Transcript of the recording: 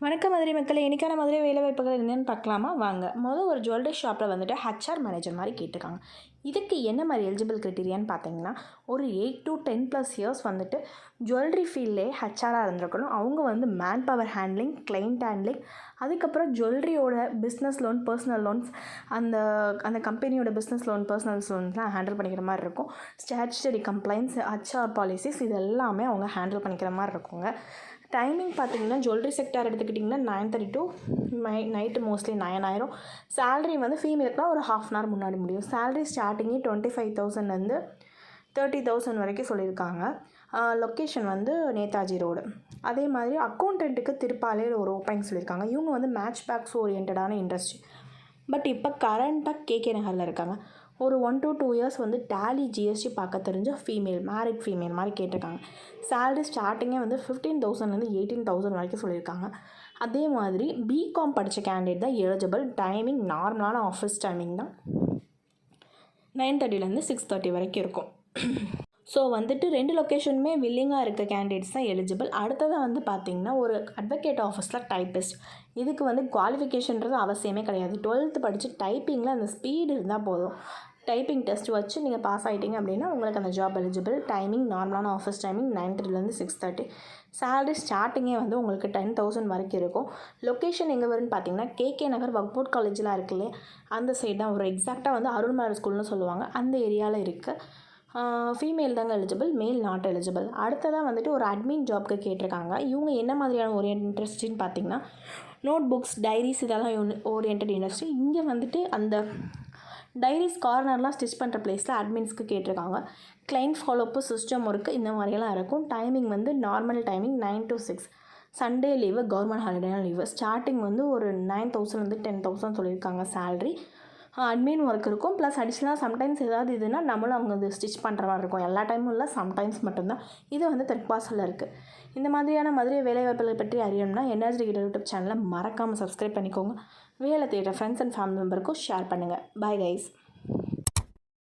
வணக்கம் மதுரை மக்களை இன்றைக்கான மதுரை வேலைவாய்ப்புகள் என்னென்னு பார்க்கலாமா? வாங்க. முதல் ஒரு ஜுவல்லரி ஷாப்பில் வந்துட்டு ஹச்ஆர் மேனேஜர் மாதிரி கேட்டிருக்காங்க. இதுக்கு என்ன மாதிரி எலிஜிபிள் க்ரைட்டீரியான்னு பார்த்தீங்கன்னா ஒரு eight to ten plus years வந்துட்டு ஜுவல்லரி ஃபீல்டே ஹச்ஆராக இருந்திருக்கணும். அவங்க வந்து man power handling client handling அதுக்கப்புறம் ஜுவல்லரியோட பிஸ்னஸ் லோன் பர்சனல் லோன்ஸ் அந்த அந்த கம்பெனியோட பிஸ்னஸ் லோன் பர்சனல் லோன்ஸ்லாம் ஹேண்டில் பண்ணிக்கிற மாதிரி இருக்கும். ஸ்டாச்சுரி கம்ப்ளைண்ட்ஸ் ஹச்ஆர் பாலிசிஸ் இது எல்லாமே அவங்க ஹேண்டில் பண்ணிக்கிற மாதிரி இருக்குங்க. டைமிங் பார்த்தீங்கன்னா ஜுவல்லரி செக்டார் எடுத்துக்கிட்டிங்கன்னா nine thirty to my night mostly nine ஆயிரும். சேலரி வந்து ஃபீமேலுக்குலாம் ஒரு ஹாஃப் அன் ஹவர் முன்னாடி முடியும். சேலரி ஸ்டார்டிங்கே டுவெண்ட்டி ஃபைவ் தௌசண்ட்லேருந்து தேர்ட்டி தௌசண்ட் வரைக்கும் சொல்லியிருக்காங்க. லொக்கேஷன் வந்து நேதாஜி ரோடு. அதே மாதிரி அக்கௌண்டண்ட்டுக்கு திருப்பாலையில் ஒரு ஓப்பனிங் சொல்லியிருக்காங்க. இவங்க வந்து மேட்ச் பேக்ஸ் ஓரியன்டான இண்டஸ்ட்ரி பட் இப்போ கரண்ட்டாக கேகே நகரில் இருக்காங்க. ஒரு ஒன் டு டூ இயர்ஸ் வந்து டேலி ஜிஎஸ்டி பார்க்க தெரிஞ்ச ஃபீமேல் மேரிட் ஃபீமேல் மாதிரி கேட்டிருக்காங்க. சேலரி ஸ்டார்டிங்கே வந்து ஃபிஃப்டீன் தௌசண்ட்லேருந்து எயிட்டீன் தௌசண்ட் வரைக்கும் சொல்லியிருக்காங்க. அதே மாதிரி பிகாம் படித்த கேண்டிடேட் தான் எலிஜிபிள் டைமிங் நார்மலான ஆஃபீஸ் டைமிங் தான். நைன் தேர்ட்டிலேருந்து சிக்ஸ் தேர்ட்டி வரைக்கும் இருக்கும். ஸோ வந்துட்டு ரெண்டு லொக்கேஷனுமே வில்லிங்காக இருக்க கேண்டிடேட்ஸ் தான் எலிஜிபிள் அடுத்ததாக வந்து பார்த்திங்கன்னா ஒரு அட்வொகேட் ஆஃபீஸில் டைப்பிஸ்ட் இதுக்கு வந்து குவாலிஃபிகேஷன்றது அவசியமே கிடையாது. டுவெல்த்து படித்து டைப்பிங்கில் அந்த ஸ்பீடு இருந்தால் போதும். டைப்பிங் டெஸ்ட் வச்சு நீங்கள் பாஸ் ஆகிட்டீங்க அப்படின்னா உங்களுக்கு அந்த ஜாப் எலிஜிபிள் டைமிங் நார்மலான ஆஃபீஸ் டைமிங் நைன் த்ரீலேருந்து சிக்ஸ் தேர்ட்டி சேலரி ஸ்டார்டிங்கே வந்து உங்களுக்கு டென் தௌசண்ட் வரைக்கும் இருக்கும். லொக்கேஷன் எங்கே வரும்னு பார்த்தீங்கன்னா கேகே நகர் வக்போர்ட் காலேஜ்லாம் இருக்குல்லையே அந்த சைடு தான். ஒரு எக்ஸாக்டாக வந்து அருள்மலர் ஸ்கூல்னு சொல்லுவாங்க. அந்த ஏரியாவில் இருக்குது ஃபீமேல் தாங்க எலிஜிபிள் மேல் நாட் எலிஜிபிள் அடுத்ததாக வந்துட்டு ஒரு அட்மின் ஜாப்க்கு கேட்டிருக்காங்க. இவங்க என்ன மாதிரியான ஒரு இன்ட்ரெஸ்ட்னு பார்த்தீங்கன்னா நோட் புக்ஸ் டைரிஸ் இதெல்லாம் ஓரியன்ட் இண்டஸ்ட்ரி இங்கே வந்துட்டு அந்த டைரிஸ் கார்னர்லாம் ஸ்டிச் பண்ணுற பிளேஸில் அட்மின்ஸ்க்கு கேட்டிருக்காங்க. கிளைண்ட் ஃபாலோப்பு சிஸ்டம் ஒர்க்கு இந்த மாதிரியெல்லாம் இருக்கும். டைமிங் வந்து normal timing nine to six Sunday leave government ஹாலிடேனா leave starting வந்து ஒரு நைன் தௌசண்ட் வந்து டென் தௌசண்ட் சொல்லியிருக்காங்க சேல்ரி அட்மின் ஒர்க் இருக்கும். ப்ளஸ் அடிஷ்னலாக சம்டைம்ஸ் ஏதாவது இதுனா நம்மளும் அவங்க அது ஸ்டிச் பண்ணுற மாதிரி இருக்கும். எல்லா டைமும் இல்லை சம்டைம்ஸ் மட்டும்தான். இது வந்து தெற்காசலில் இருக்குது இந்த மாதிரியான மதுரை வேலைவாய்ப்புகளை பற்றி அறியணும்னா எனர்ஜி யூடியூப் சேனலை மறக்காமல் சப்ஸ்கிரைப் பண்ணிக்கோங்க. வேலை தேடுற ஃப்ரெண்ட்ஸ் அண்ட் ஃபேமிலி மெம்பருக்கும் ஷேர் பண்ணுங்கள் பாய் கைஸ்